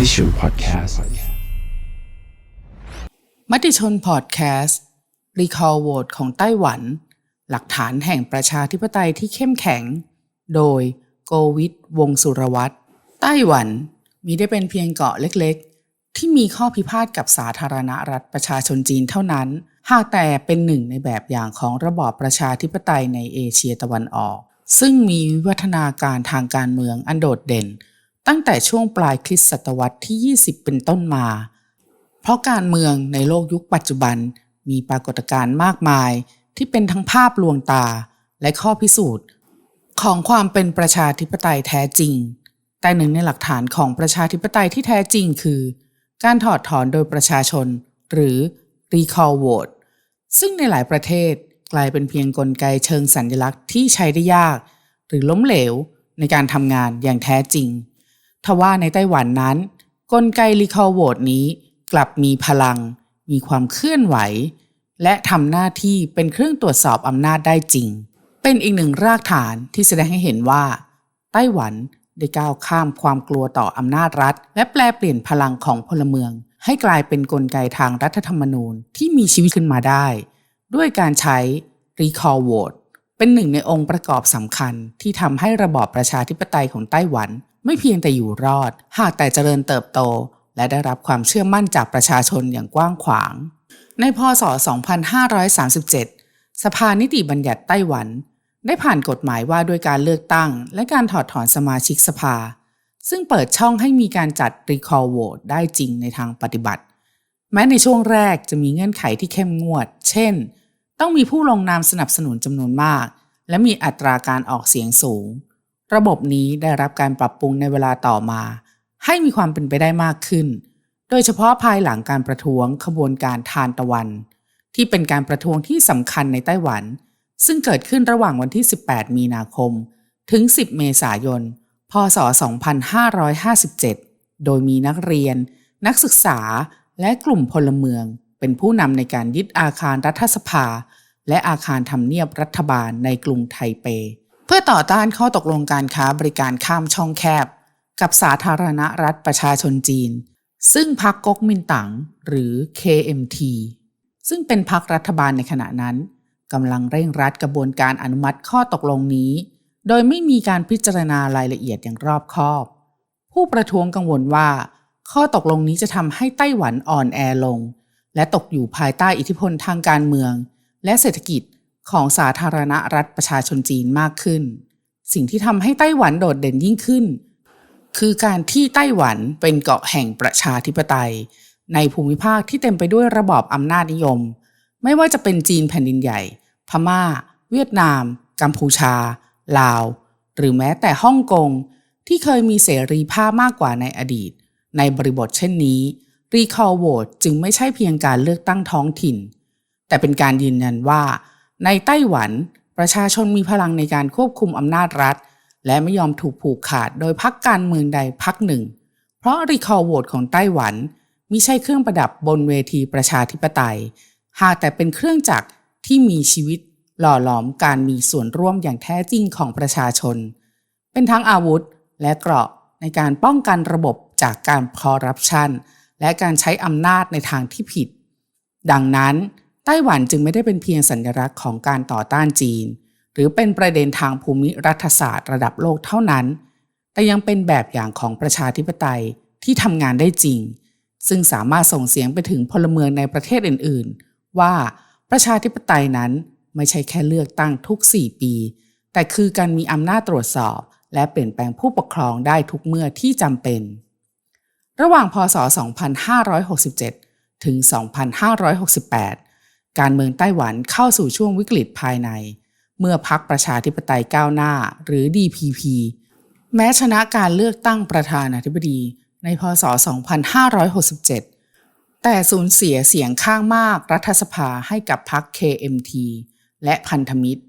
มติชนพอดแคสต์มติชนพอดแคสต์ Recall Vote ของไต้หวัน หลักฐานแห่งประชาธิปไตยที่เข้มแข็ง โดยโกวิทวงสุรวัตรไต้หวันมีได้เป็นเพียงเกาะเล็กๆ ที่มีข้อพิพาทกับสาธารณรัฐประชาชนจีนเท่านั้น หากแต่เป็นหนึ่งในแบบอย่างของระบอบประชาธิปไตยในเอเชียตะวันออก ซึ่งมีวิวัฒนาการทางการเมืองอันโดดเด่น ตั้งแต่ช่วงปลายคริสตศตวรรษที่ 20 เป็นต้นมา เพราะการเมืองในโลกยุคปัจจุบันมีปรากฏการณ์มากมายที่เป็นทั้งภาพลวงตาและข้อพิสูจน์ ของความเป็นประชาธิปไตยแท้จริง แต่หนึ่งในหลักฐานของประชาธิปไตยที่แท้จริงคือ การถอดถอนโดยประชาชน หรือ recall vote ซึ่งในหลายประเทศกลายเป็นเพียงกลไกเชิงสัญลักษณ์ที่ใช้ได้ยาก หรือล้มเหลวในการทำงานอย่างแท้จริง ทว่าในไต้หวันนั้น กลไก recall vote นี้กลับมีพลัง มีความเคลื่อนไหว และทำหน้าที่เป็นเครื่องตรวจสอบอำนาจได้จริง เป็นอีกหนึ่งรากฐานที่แสดงให้เห็นว่า ไต้หวันได้ก้าวข้ามความกลัวต่ออำนาจรัฐ และแปลเปลี่ยนพลังของพลเมือง ให้กลายเป็นนกลไกทางรัฐธรรมนูญที่มีชีวิตขึ้นมาได้ ด้วยการใช้ recall vote เป็นหนึ่งในองค์ประกอบสำคัญที่ทำให้ระบอบประชาธิปไตยของไต้หวัน ไม่เพียงแต่อยู่รอด หากแต่เจริญเติบโต และได้รับความเชื่อมั่นจากประชาชนอย่างกว้างขวาง ในพศ 2537 สภานิติบัญญัติไต้หวัน ได้ผ่านกฎหมายว่าด้วยการเลือกตั้ง และการถอดถอนสมาชิกสภา ซึ่งเปิดช่องให้มีการจัด recall vote ได้จริงในทางปฏิบัติ แม้ในช่วงแรกจะมีเงื่อนไขที่เข้มงวด เช่น ต้องมีผู้ลงนามสนับสนุนจำนวนมาก และมีอัตราการออกเสียงสูง ระบบนี้ได้รับการปรับปรุงในเวลาต่อมา ให้มีความเป็นไปได้มากขึ้น โดยเฉพาะภายหลังการประท้วงขบวนการทานตะวัน ที่เป็นการประท้วงที่สำคัญในไต้หวัน ซึ่งเกิดขึ้นระหว่างวันที่ 18 มีนาคม ถึง 10 เมษายน พศ 2557 โดยมีนักเรียน นักศึกษาและกลุ่มพลเมือง เป็นผู้นำในการยึดอาคารรัฐสภา และอาคารทำเนียบรัฐบาลในกรุงไทเป พื่อต่อต้านข้อตกลงการค้าบริการข้ามช่องแคบ กับสาธารณรัฐประชาชนจีน ซึ่งพรรคก๊กมินตั๋งหรือ KMT ซึ่งเป็นพรรครัฐบาลในขณะนั้นกำลังเร่งรัดกระบวนการอนุมัติข้อตกลงนี้ โดยไม่มีการพิจารณารายละเอียดอย่างรอบคอบ ผู้ประท้วงกังวลว่า ข้อตกลงนี้จะทำให้ไต้หวันอ่อนแอลง และตกอยู่ภายใต้อิทธิพลทางการเมือง และเศรษฐกิจ ของสาธารณรัฐประชาชนจีนมากขึ้น สิ่งที่ทำให้ไต้หวันโดดเด่นยิ่งขึ้น คือการที่ไต้หวันเป็นเกาะแห่งประชาธิปไตย ในภูมิภาคที่เต็มไปด้วยระบอบอำนาจนิยม ไม่ว่าจะเป็นจีนแผ่นดินใหญ่ พม่า เวียดนาม กัมพูชา ลาว หรือแม้แต่ฮ่องกงที่เคยมีเสรีภาพมากกว่าในอดีต ในบริบทเช่นนี้ Recall Vote จึงไม่ใช่เพียงการเลือกตั้งท้องถิ่น แต่เป็นการยืนยันว่า ในไต้หวัน ประชาชนมีพลังในการควบคุมอำนาจรัฐ และไม่ยอมถูกผูกขาดโดยพรรคการเมืองใดพรรคหนึ่ง เพราะ Recall Vote ของไต้หวันมิใช่เครื่องประดับบนเวทีประชาธิปไตย หากแต่เป็นเครื่องจักรที่มีชีวิตหล่อหลอมการมีส่วนร่วมอย่างแท้จริงของประชาชน เป็นทั้งอาวุธและเกราะในการป้องกันระบบจากการคอร์รัปชันและการใช้อำนาจในทางที่ผิด ดังนั้น ต้หวันจึงไม่ได้เป็นเพียงสัญลักษณ์ของการต่อต้านจีน หรือเป็นประเด็นทางภูมิรัฐศาสตร์ระดับโลกเท่านั้น แต่ยังเป็นแบบอย่างของประชาธิปไตยที่ทำงานได้จริง ซึ่งสามารถส่งเสียงไปถึงพลเมืองในประเทศอื่น ๆ ว่าประชาธิปไตยนั้นไม่ใช่แค่เลือกตั้งทุก 4 ปี แต่คือการมีอำนาจตรวจสอบ และเปลี่ยนแปลงผู้ปกครองได้ทุกเมื่อที่จำเป็น ระหว่างพศ 2567 ถึง 2568 การเมืองไต้หวันเข้าสู่ช่วงวิกฤตภายใน เมื่อพรรคประชาธิปไตยก้าวหน้าหรือ DPP แม้ชนะการเลือกตั้งประธานาธิบดีในพศ 2567 แต่สูญเสียเสียงข้างมากรัฐสภาให้กับพรรค KMT และพันธมิตร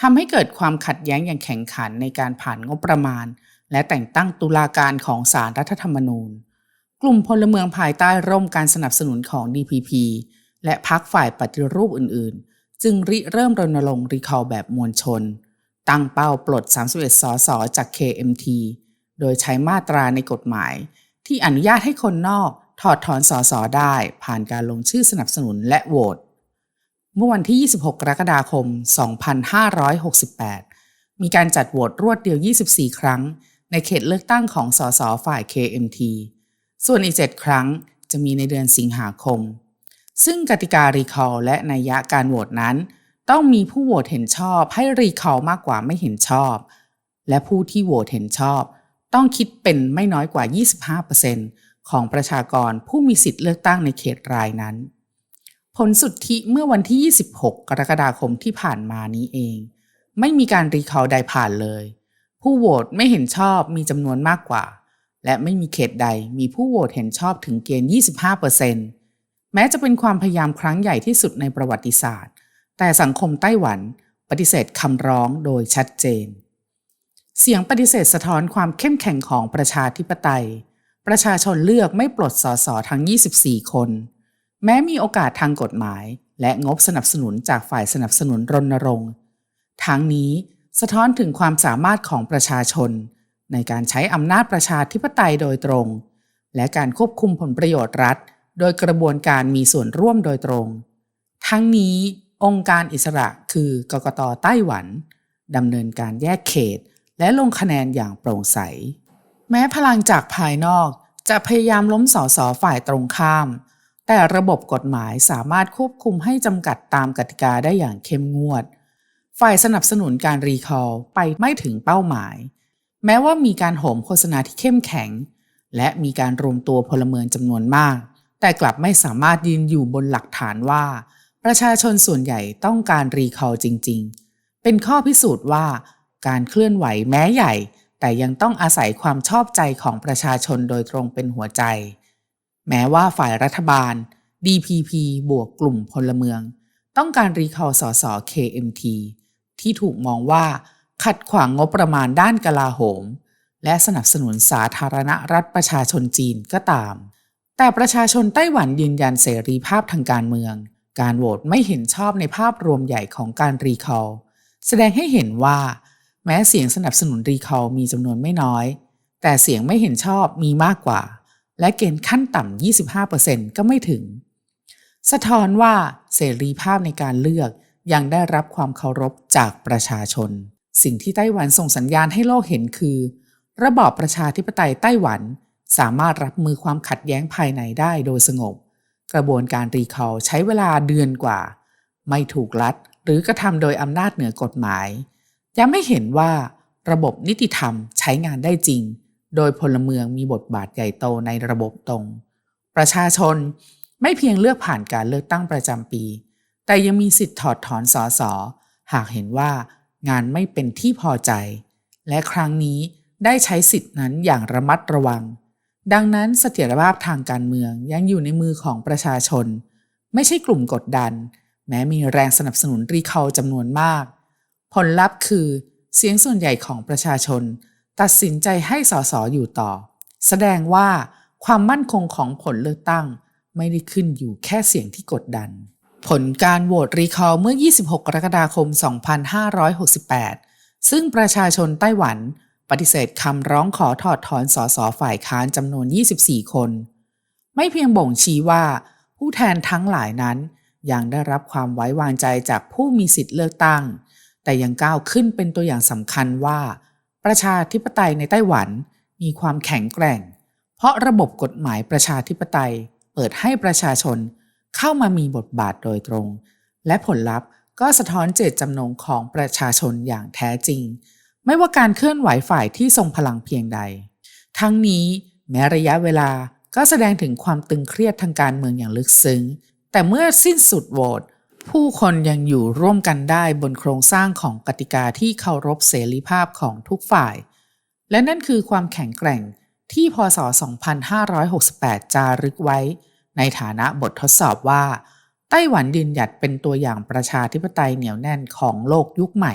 ทำให้เกิดความขัดแย้งอย่างแข็งขันในการผ่านงบประมาณ และแต่งตั้งตุลาการของศาลรรัฐธรรมนูญ กลุ่มพลเมืองภายใต้ร่มการสนับสนุนของ DPP และพรรคฝ่ายปฏิรูปอื่นๆ จึงริเริ่มรณรงค์รีคอลแบบมวลชน ตั้งเป้าปลด 31 สสจาก KMT โดยใช้มาตราในกฎหมาย ที่อนุญาตให้คนนอกถอดถอนสสได้ผ่านการลงชื่อสนับสนุนและโหวตเมื่อวันที่ 26 กรกฎาคม 2568 มีการจัดโหวตรวดเดียว 24 ครั้ง ในเขตเลือกตั้งของสสฝ่าย KMT ส่วนอีก 7 ครั้งจะมีในเดือนสิงหาคม ซึ่งกติการีคอลและนัยยะการโหวตนั้น ต้องมีผู้โหวตเห็นชอบให้รีคอลมากกว่าไม่เห็นชอบ และผู้ที่โหวตเห็นชอบ ต้องคิดเป็นไม่น้อยกว่า 25%ของประชากรผู้มีสิทธิ์เลือกตั้งในเขตรายนั้น ผลสุทธิเมื่อวันที่ 26 กรกฎาคมที่ผ่านมานี้เอง ไม่มีการรีคอลใดผ่านเลย ผู้โหวตไม่เห็นชอบมีจำนวนมากกว่า และไม่มีเขตใดมีผู้โหวตเห็นชอบถึงเกณฑ์ 25% แม้จะเป็นความพยายามครั้งใหญ่ที่สุดในประวัติศาสตร์ แต่สังคมไต้หวันปฏิเสธคำร้องโดยชัดเจน เสียงปฏิเสธสะท้อนความเข้มแข็งของประชาธิปไตย ประชาชนเลือกไม่ปลดสสทั้ง 24 คน แม้มีโอกาสทางกฎหมาย และงบสนับสนุนจากฝ่ายสนับสนุนรณรงค์ทั้งนี้สะท้อนถึงความสามารถของประชาชน ในการใช้อำนาจประชาธิปไตยโดยตรง และการควบคุมผลประโยชน์รัฐ โดยกระบวนการมีส่วนร่วมโดยตรง ทั้งนี้องค์การอิสระคือกกตไต้หวันดำเนินการแยกเขต และลงคะแนนอย่างโปร่งใส แม้พลังจากภายนอกจะพยายามล้มสอสอฝ่ายตรงข้าม แต่ระบบกฎหมายสามารถควบคุมให้จำกัดตามกติกาได้อย่างเข้มงวด ฝ่ายสนับสนุนการรีคอลไปไม่ถึงเป้าหมาย แม้ว่ามีการโหมโฆษณาที่เข้มแข็ง และมีการรวมตัวพลเมืองจำนวนมาก แต่กลับไม่สามารถยืนอยู่บนหลักฐานว่า ประชาชนส่วนใหญ่ต้องการรีคอลจริง ๆ เป็นข้อพิสูจน์ว่า การเคลื่อนไหวแม้ใหญ่ แต่ยังต้องอาศัยความชอบใจของประชาชนโดยตรงเป็นหัวใจ แม้ว่าฝ่ายรัฐบาล DPP บวกกลุ่มพลเมือง ต้องการรีคอลสส KMT ที่ถูกมองว่าขัดขวางงบประมาณด้านกลาโหม และสนับสนุนสาธารณรัฐประชาชนจีนก็ตาม แต่ประชาชนไต้หวันยืนยันเสรีภาพทางการเมือง การโหวตไม่เห็นชอบในภาพรวมใหญ่ของการรีคอลแสดงให้เห็นว่า แม้เสียงสนับสนุนรีคอลมีจำนวนไม่น้อย แต่เสียงไม่เห็นชอบมีมากกว่า และเกณฑ์ขั้นต่ำ 25%ก็ไม่ถึง สะท้อนว่าเสรีภาพในการเลือกยังได้รับความเคารพจากประชาชน สิ่งที่ไต้หวันส่งสัญญาณให้โลกเห็นคือ ระบอบประชาธิปไตยไต้หวัน สามารถรับมือความขัดแย้งภายในได้โดยสงบ กระบวนการรีคอลใช้เวลาเดือนกว่า ไม่ถูกลัดหรือกระทำโดยอำนาจเหนือกฎหมาย ยังไม่เห็นว่าระบบนิติธรรมใช้งานได้จริง โดยพลเมืองมีบทบาทใหญ่โตในระบบตรง ประชาชนไม่เพียงเลือกผ่านการเลือกตั้งประจำปี แต่ยังมีสิทธิ์ถอดถอนสอสอหากเห็นว่างานไม่เป็นที่พอใจ และครั้งนี้ได้ใช้สิทธินั้นอย่างระมัดระวัง ดังนั้นเสถียรภาพทางการเมืองยังอยู่ในมือของประชาชน ไม่ใช่กลุ่มกดดัน แม้มีแรงสนับสนุนรีเคาจำนวนมาก ผลลัพธ์คือเสียงส่วนใหญ่ของประชาชน ตัดสินใจให้สสอยู่ต่อ แสดงว่าความมั่นคงของผลเลือกตั้ง ไม่ได้ขึ้นอยู่แค่เสียงที่กดดัน ผลการโหวตรีคอลเมื่อ 26 กรกฎาคม 2568 ซึ่งประชาชนไต้หวัน ปฏิเสธคำร้องขอถอดถอนสสฝ่ายค้านจำนวน 24 คน ไม่เพียงบ่งชี้ว่า ผู้แทนทั้งหลายนั้นยังได้รับความไว้วางใจจากผู้มีสิทธิ์เลือกตั้ง แต่ยังก้าวขึ้นเป็นตัวอย่างสำคัญว่า ประชาธิปไตยในไต้หวันมีความแข็งแกร่ง เพราะระบบกฎหมายประชาธิปไตยเปิดให้ประชาชนเข้ามามีบทบาทโดยตรง และผลลัพธ์ก็สะท้อนเจตจำนงของประชาชนอย่างแท้จริง ไม่ว่าการเคลื่อนไหวฝ่ายที่ทรงพลังเพียงใด ทั้งนี้แม้ระยะเวลาก็แสดงถึงความตึงเครียดทางการเมืองอย่างลึกซึ้ง แต่เมื่อสิ้นสุดโหวตผู้คนยังอยู่ร่วมกันได้บนโครงสร้างของกติกาที่เคารพเสรีภาพของทุกฝ่าย และนั่นคือความแข็งแกร่งที่พศ 2568 จารึกไว้ ในฐานะบททดสอบว่า ไต้หวันยืนหยัดเป็นตัวอย่างประชาธิปไตยเหนียวแน่นของโลกยุคใหม่